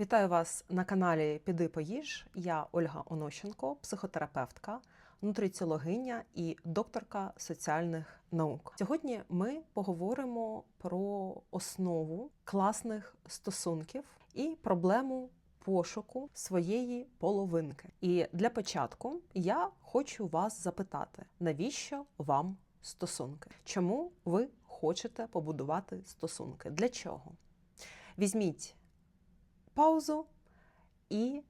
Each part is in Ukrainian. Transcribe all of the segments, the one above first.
Вітаю вас на каналі Піди поїж. Я Ольга Онощенко, психотерапевтка, нутриціологиня і докторка соціальних наук. Сьогодні ми поговоримо про основу класних стосунків і проблему пошуку своєї половинки. І для початку я хочу вас запитати, навіщо вам стосунки? Чому ви хочете побудувати стосунки? Для чого? Візьміть паузу і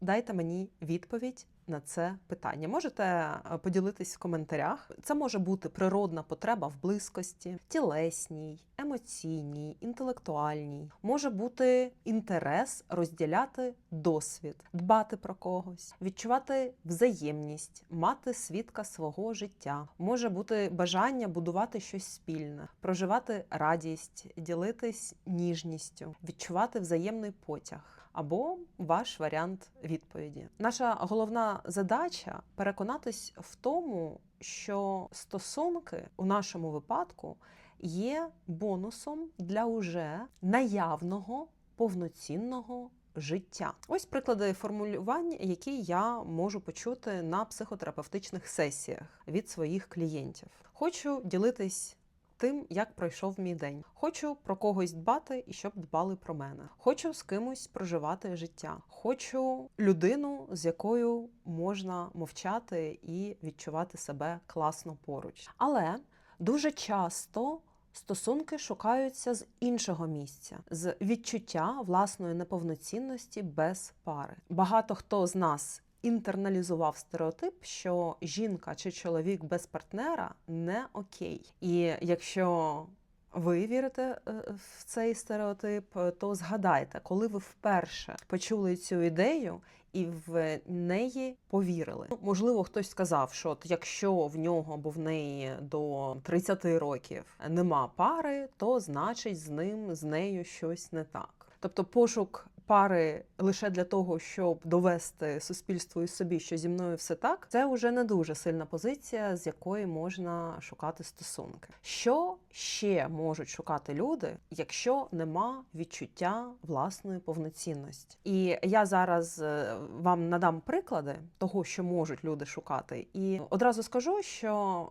дайте мені відповідь на це питання. Можете е, поділитись в коментарях. Це може бути природна потреба в близькості, тілесній, емоційній, інтелектуальній. Може бути інтерес розділяти досвід, дбати про когось, відчувати взаємність, мати свідка свого життя. Може бути бажання будувати щось спільне, проживати радість, ділитись ніжністю, відчувати взаємний потяг або ваш варіант відповіді. Наша головна задача переконатись в тому, що стосунки у нашому випадку є бонусом для уже наявного повноцінного. Життя, ось приклади формулювань, які я можу почути на психотерапевтичних сесіях від своїх клієнтів. Хочу ділитись тим, як пройшов мій день. Хочу про когось дбати і щоб дбали про мене. Хочу з кимось проживати життя. Хочу людину, з якою можна мовчати і відчувати себе класно поруч. Але дуже часто. Стосунки шукаються з іншого місця, з відчуття власної неповноцінності без пари. Багато хто з нас інтерналізував стереотип, що жінка чи чоловік без партнера не окей. І якщо ви вірите е, в цей стереотип, то згадайте, коли ви вперше почули цю ідею і в неї повірили. Ну, Можливо, хтось сказав, що от якщо в нього або в неї до 30 років нема пари, то значить з ним з нею щось не так. Тобто пошук пари лише для того, щоб довести суспільству і собі, що зі мною все так, це вже не дуже сильна позиція, з якої можна шукати стосунки. Що ще можуть шукати люди, якщо нема відчуття власної повноцінності? І я зараз е, вам надам приклади того, що можуть люди шукати, і одразу скажу, що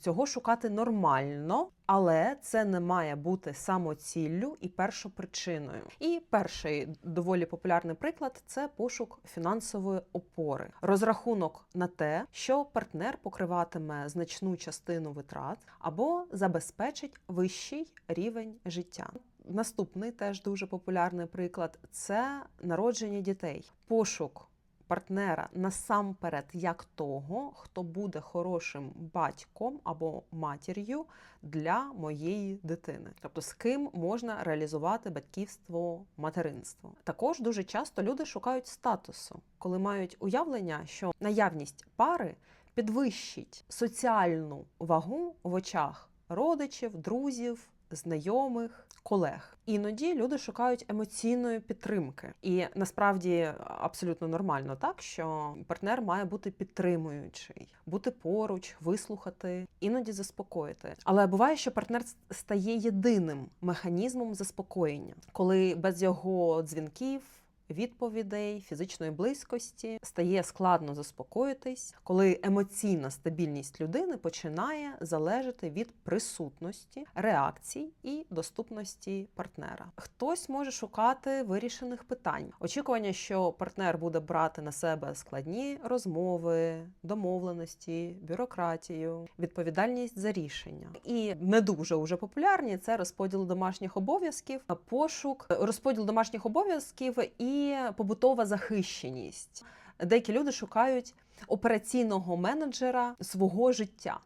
цього шукати нормально. Але це не має бути самоціллю і першопричиною. І перший доволі популярний приклад це пошук фінансової опори, розрахунок на те, що партнер покриватиме значну частину витрат або забезпечить вищий рівень життя. Наступний теж дуже популярний приклад це народження дітей, пошук партнера насамперед як того, хто буде хорошим батьком або матір'ю для моєї дитини, тобто з ким можна реалізувати батьківство, материнство. Також дуже часто люди шукають статусу, коли мають уявлення, що наявність пари підвищить соціальну вагу в очах родичів, друзів знайомих, колег. Іноді люди шукають емоційної підтримки, і насправді абсолютно нормально так, що партнер має бути підтримуючий, бути поруч, вислухати, іноді заспокоїти. Але буває, що партнер стає єдиним механізмом заспокоєння, коли без його дзвінків відповідей, фізичної близькості стає складно заспокоїтись, коли емоційна стабільність людини починає залежати від присутності, реакцій і доступності партнера. Хтось може шукати вирішених питань, очікування, що партнер буде брати на себе складні розмови, домовленості, бюрократію, відповідальність за рішення. І не дуже уже популярні це розподіл домашніх обов'язків, пошук, розподіл домашніх обов'язків і побутова захищеність. Деякі люди шукають операційного менеджера свого життя,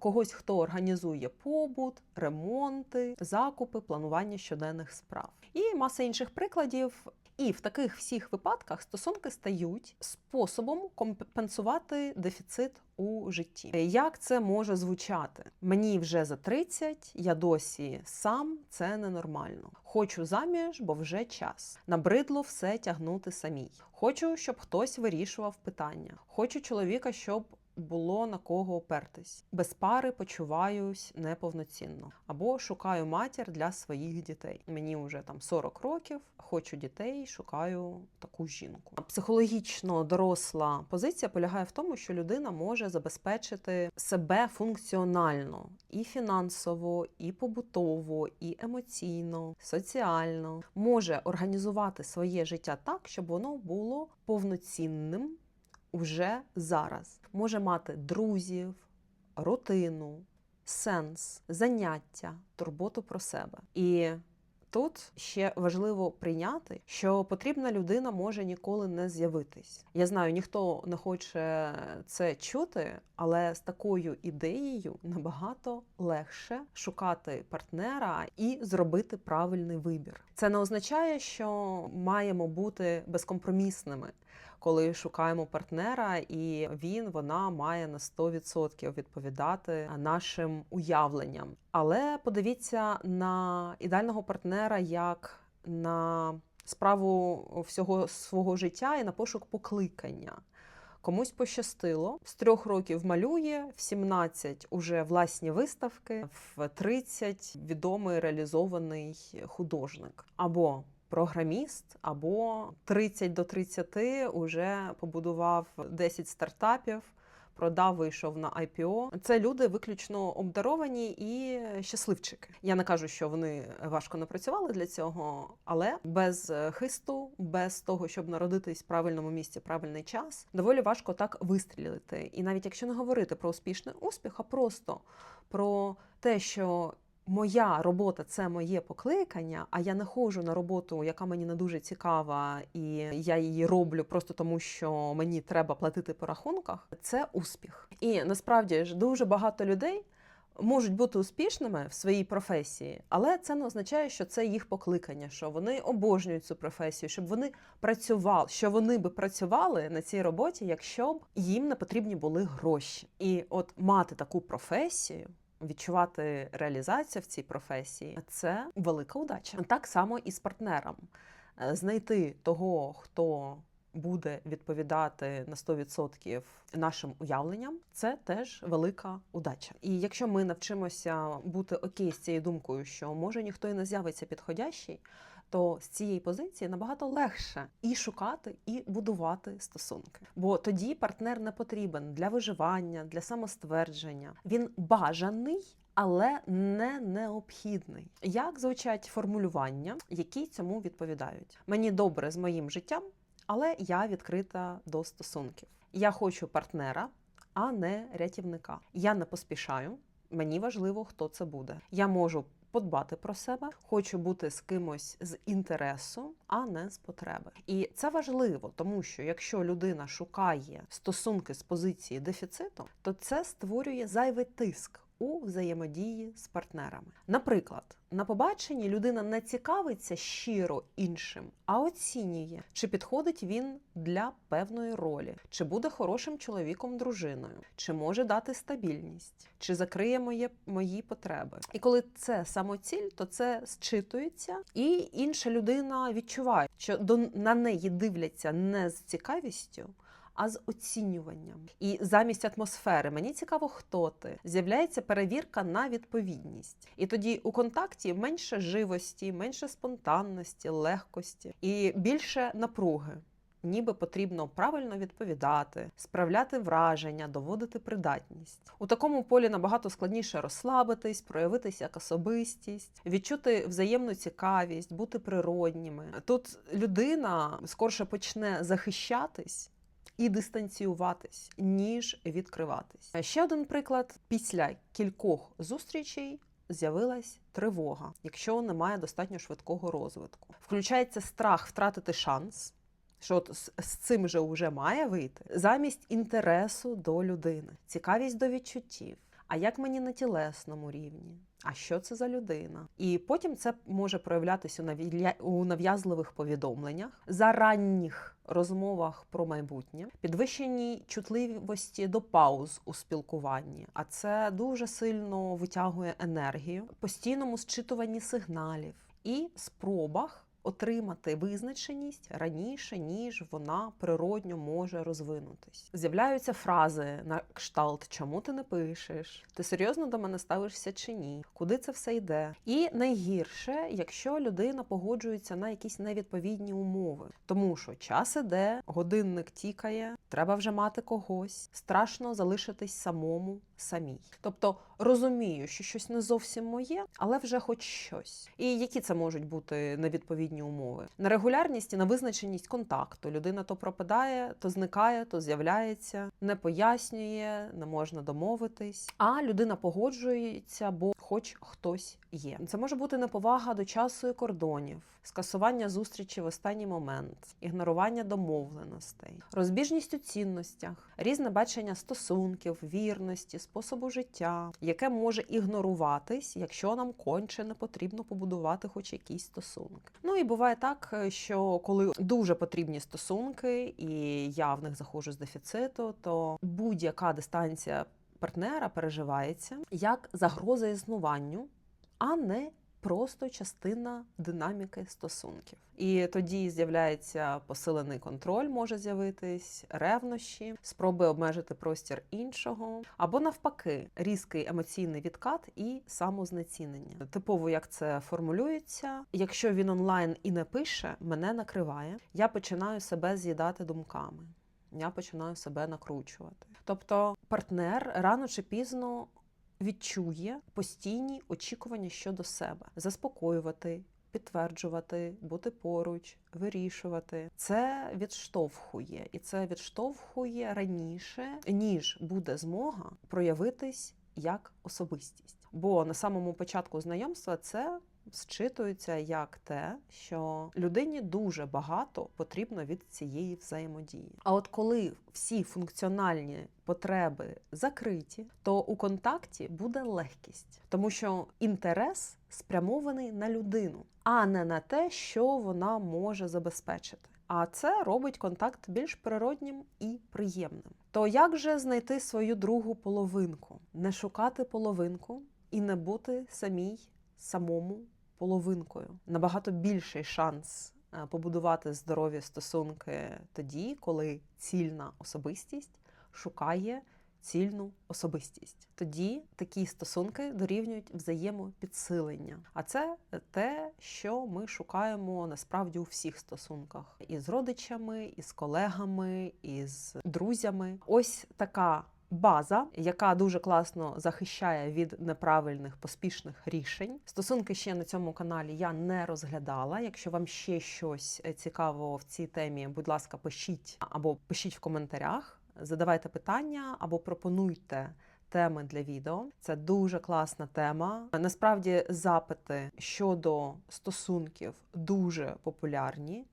когось, хто організує побут, ремонти, закупи, планування щоденних справ. І маса інших прикладів. І в таких всіх випадках стосунки стають способом компенсувати дефіцит у житті. Як це може звучати? Мені вже за 30, я досі сам, це ненормально. Хочу заміж, бо вже час. Набридло все тягнути самій. Хочу, щоб хтось вирішував питання. Хочу чоловіка, щоб було на кого опертись. Без пари почуваюсь неповноцінно. Або шукаю матір для своїх дітей. Мені вже там 40 років, хочу дітей, шукаю таку жінку. Психологічно доросла позиція полягає в тому, що людина може забезпечити себе функціонально і фінансово, і побутово, і емоційно, соціально, може організувати своє життя так, щоб воно було повноцінним уже зараз. Може мати друзів, рутину, сенс, заняття, турботу про себе. І тут ще важливо прийняти, що потрібна людина може ніколи не з'явитись. Я знаю, ніхто не хоче це чути, але з такою ідеєю набагато легше шукати партнера і зробити правильний вибір. Це не означає, що маємо бути безкомпромісними коли шукаємо партнера, і він вона має на 100% відповідати нашим уявленням. Але подивіться на ідеального партнера як на справу всього свого життя і на пошук покликання. Комусь пощастило з трьох років малює, в 17 уже власні виставки, в 30 відомий реалізований художник або програміст, або 30 до 30 уже побудував 10 стартапів. Продав, вийшов на IPO. Це люди виключно обдаровані і щасливчики. Я не кажу, що вони важко не працювали для цього, але без хисту, без того, щоб народитись в правильному місці, правильний час, доволі важко так вистрілити. І навіть якщо не говорити про успішний успіх, а просто про те, що моя робота це моє покликання, а я не ходжу на роботу, яка мені не дуже цікава, і я її роблю просто тому, що мені треба платити по рахунках. Це успіх. І насправді ж дуже багато людей. Можуть бути успішними в своїй професії, але це не означає, що це їх покликання, що вони обожнюють цю професію, щоб вони працювали, що вони би працювали на цій роботі, якщо б їм не потрібні були гроші. І от мати таку професію відчувати реалізацію в цій професії це велика удача. Так само і з партнером. Е, знайти того, хто буде відповідати на 100% нашим уявленням, це теж велика удача. І якщо ми навчимося бути окей з цією думкою, що може ніхто і не з'явиться підходящий то з цієї позиції набагато легше і шукати, і будувати стосунки. Бо тоді партнер не потрібен для виживання, для самоствердження. Він бажаний. Але не необхідний. Як звучать формулювання, які цьому відповідають? Мені добре з моїм життям, але я відкрита до стосунків. Я хочу партнера, а не рятівника. Я не поспішаю. Мені важливо, хто це буде. Я можу подбати про себе, хочу бути з кимось з інтересу, а не з потреби. І це важливо, тому що якщо людина шукає стосунки з позиції дефіциту, то це створює зайвий тиск у взаємодії з партнерами. Наприклад, на побаченні людина не цікавиться щиро іншим, а оцінює, чи підходить він для певної ролі, чи буде хорошим чоловіком, дружиною, чи може дати стабільність, чи закриє моє, мої потреби. І коли це самоціль, то це зчитується, і інша людина відчуває, що до на неї дивляться не з цікавістю а з оцінюванням. І замість атмосфери мені цікаво, хто ти з'являється перевірка на відповідність. І тоді у контакті менше живості, менше спонтанності, легкості і більше напруги. Ніби потрібно правильно відповідати, справляти враження, доводити придатність. У такому полі набагато складніше розслабитись, проявитися як особистість, відчути взаємну цікавість, бути природніми. Тут людина скорше почне захищатись і дистанціюватись, ніж відкриватись. Ще один приклад: після кількох зустрічей з'явилась тривога, якщо немає достатньо швидкого розвитку. Включається страх втратити шанс. Що от з цим же вже має вийти замість інтересу до людини, цікавість до відчуттів. А як мені на тілесному рівні? А що це за людина? І потім це може проявлятися у нав'язливих повідомленнях, за ранніх розмовах про майбутнє, підвищеній чутливості до пауз у спілкуванні, а це дуже сильно витягує енергію, постійному зчитуванні сигналів і спробах отримати визначеність раніше, ніж вона природньо може розвинутись. З'являються фрази на кшталт, чому ти не пишеш, ти серйозно до мене ставишся чи ні, куди це все йде. І найгірше, якщо людина погоджується на якісь невідповідні умови, тому що час іде, годинник тікає, треба вже мати когось, страшно залишитись самому самій. Тобто розумію, що щось не зовсім моє, але вже хоч щось. І які це можуть бути невідповідні умови? На регулярність і на визначеність контакту. Людина то пропадає, то зникає, то з'являється, не пояснює, не можна домовитись. А людина погоджується, бо хоч хтось є. Це може бути неповага до часу і кордонів, скасування зустрічі в останній момент, ігнорування домовленостей, розбіжність у цінностях, різне бачення стосунків, вірності, способу життя, яке може ігноруватись, якщо нам конче не потрібно побудувати хоч якісь стосунки. Ну і буває так, що коли дуже потрібні стосунки, і я в них заходжу з дефіциту, то будь-яка дистанція партнера переживається як загроза існуванню, а не просто частина динаміки стосунків. І тоді з'являється посилений контроль, може з'явитись ревнощі, спроби обмежити простір іншого, або навпаки, різкий емоційний відкат і самознецінення. Типово як це формулюється, якщо він онлайн і не пише, мене накриває, я починаю себе з'їдати думками. Я починаю себе накручувати. Тобто партнер рано чи пізно відчує постійні очікування щодо себе, заспокоювати, підтверджувати, бути поруч, вирішувати. Це відштовхує, і це відштовхує раніше, ніж буде змога проявитись як особистість. Бо на самому початку знайомства це зчитується як те, що людині дуже багато потрібно від цієї взаємодії. А от коли всі функціональні потреби закриті, то у контакті буде легкість, тому що інтерес спрямований на людину, а не на те, що вона може забезпечити. А це робить контакт більш природнім і приємним. То як же знайти свою другу половинку, не шукати половинку і не бути самій самому половинкою. Набагато більший шанс е, побудувати здорові стосунки тоді, коли цільна особистість шукає цільну особистість. Тоді такі стосунки дорівнюють взаємопідсилення. А це те, що ми шукаємо насправді у всіх стосунках: і з родичами, і з колегами, і з друзями. Ось така база, яка дуже класно захищає від неправильних поспішних рішень. Стосунки ще на цьому каналі я не розглядала. Якщо вам ще щось цікаво в цій темі, будь ласка, пишіть або пишіть в коментарях, задавайте питання або пропонуйте. Теми для відео це дуже класна тема. Насправді запити щодо стосунків дуже популярні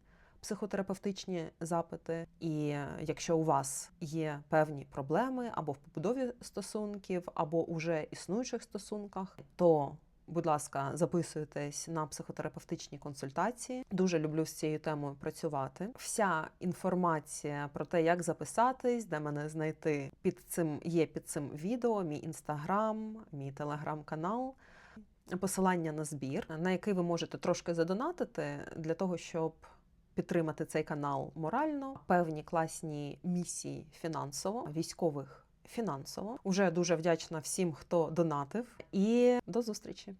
психотерапевтичні запити. І якщо у вас є певні проблеми або в побудові стосунків, або уже існуючих стосунках, то Будь ласка, записуйтесь на психотерапевтичні консультації. Дуже люблю з цією темою працювати. Вся інформація про те, як записатись, де мене знайти під цим є під цим відео, мій інстаграм, мій телеграм-канал, посилання на збір, на який ви можете трошки задонатити для того, щоб підтримати цей канал морально, певні класні місії фінансово, військових фінансово. Уже дуже вдячна всім, хто донатив, і до зустрічі.